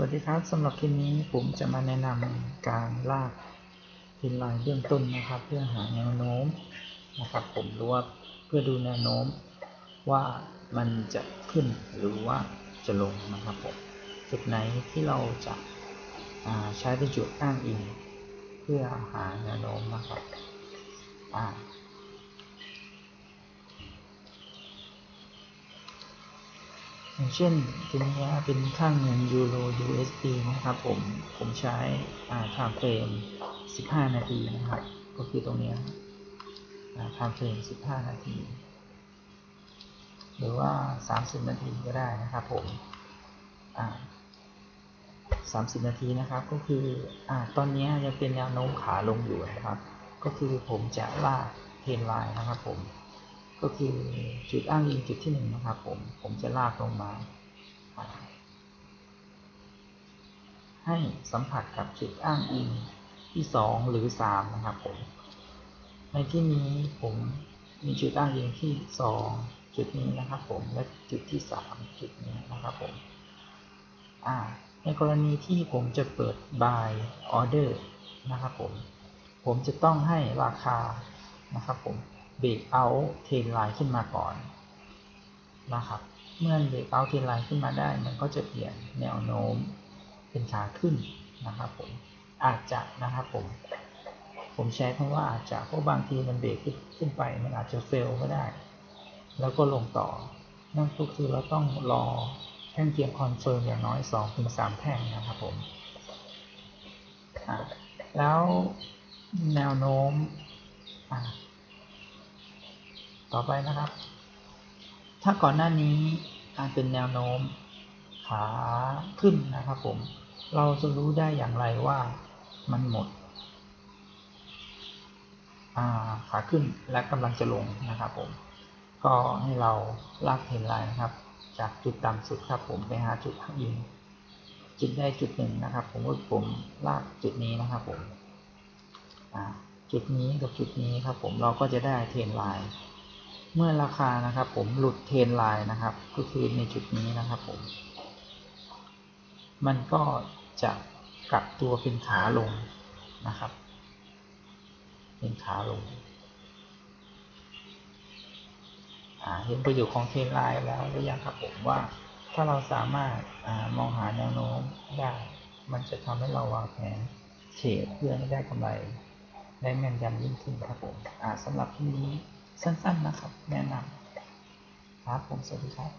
วัสดีครับสำหรับคลิปนี้ผมจะมาแนะนำการลากพินไลน์เบื้องต้นนะครับ เพื่อหาแนวโน้มนะครับ ผมรือว่าเพื่อดูแนวโน้มว่ามันจะขึ้นหรือว่าจะลงนะครับผมจุดไหนที่เราจะาใช้เป็นจุดอ้างอิง เพื่อหาแนวโน้มนะครับอ่า อย่างเช่นตัวนี้เป็นค่างเงินยูโร USD นะครับผม ผมใช้อ่า time frame 15 นาทีนะครับ ก็คือตรงนี้อ่า time frame 15 นาที หรือว่า 30 นาทีก็ได้นะครับผมอ่า30 นาทีนะครับ ก็คืออ่าตอนนี้ยังเป็นแนวโน้มขาลงอยู่นะครับ ก็คือผมจะลากเทรนไลน์นะครับผม ก็คือจุดอ้างอิงจุดที่หนึ่งนะครับผม ผมจะลากลงมา ให้สัมผัสกับจุดอ้างอิงที่สองหรือสามนะครับผม ในที่นี้ผมมีจุดอ้างอิงที่สองจุดนี้นะครับผม และจุดที่สามจุดนี้นะครับผม ในกรณีที่ผมจะเปิด buy order นะครับผม ผมจะต้องให้ราคานะครับผม เบรกเอาเทรนไลน์ขึ้นมาก่อนนะครับ เมื่อเบรกเอาเทรนไลน์ขึ้นมาได้ มันก็จะเปลี่ยนแนวโน้มเป็นขาขึ้นนะครับผมอาจจะนะครับผม ผมใช้คำว่าอาจจะเพราะบางทีมันเบรกขึ้นไป มันอาจจะเฟลก็ได้ แล้วก็ลงต่อ นั่นก็คือเราต้องรอแท่งเทียมคอนเฟิร์มอย่างน้อย2-3แท่งนะครับผมแล้วแนวโน้มอ่า ต่อไปนะครับ ถ้าก่อนหน้านี้อาจเป็นแนวโน้มขาขึ้นนะครับผม เราจะรู้ได้อย่างไรว่ามันหมดขาขึ้นและกำลังจะลงนะครับผม ก็ให้เราลากเทรนไลน์นะครับ จากจุดต่ำสุดครับผมไปหาจุดยิงจุดได้จุดหนึ่งนะครับ ผมก็ผมลากจุดนี้นะครับผมจุดนี้กับจุดนี้ครับผมเราก็จะได้เทรนไลน์ เมื่อราคานะครับผมหลุดเทรนไลน์นะครับ ก็คือในจุดนี้นะครับผม มันก็จะกลับตัวเป็นขาลงนะครับ เป็นขาลงเห็นประโยชน์ของเทรนไลน์แล้วหรือยังครับผมว่าถ้าเราสามารถอมองหาแนวโน้มได้ มันจะทำให้เราวางแผนเทรดเพื่อให้ได้กำไรได้แม่นยำยิ่งขึ้นครับผมสำหรับที่นี้ สั้นๆนะครับ แนะนำครับผมสวัสดีครับ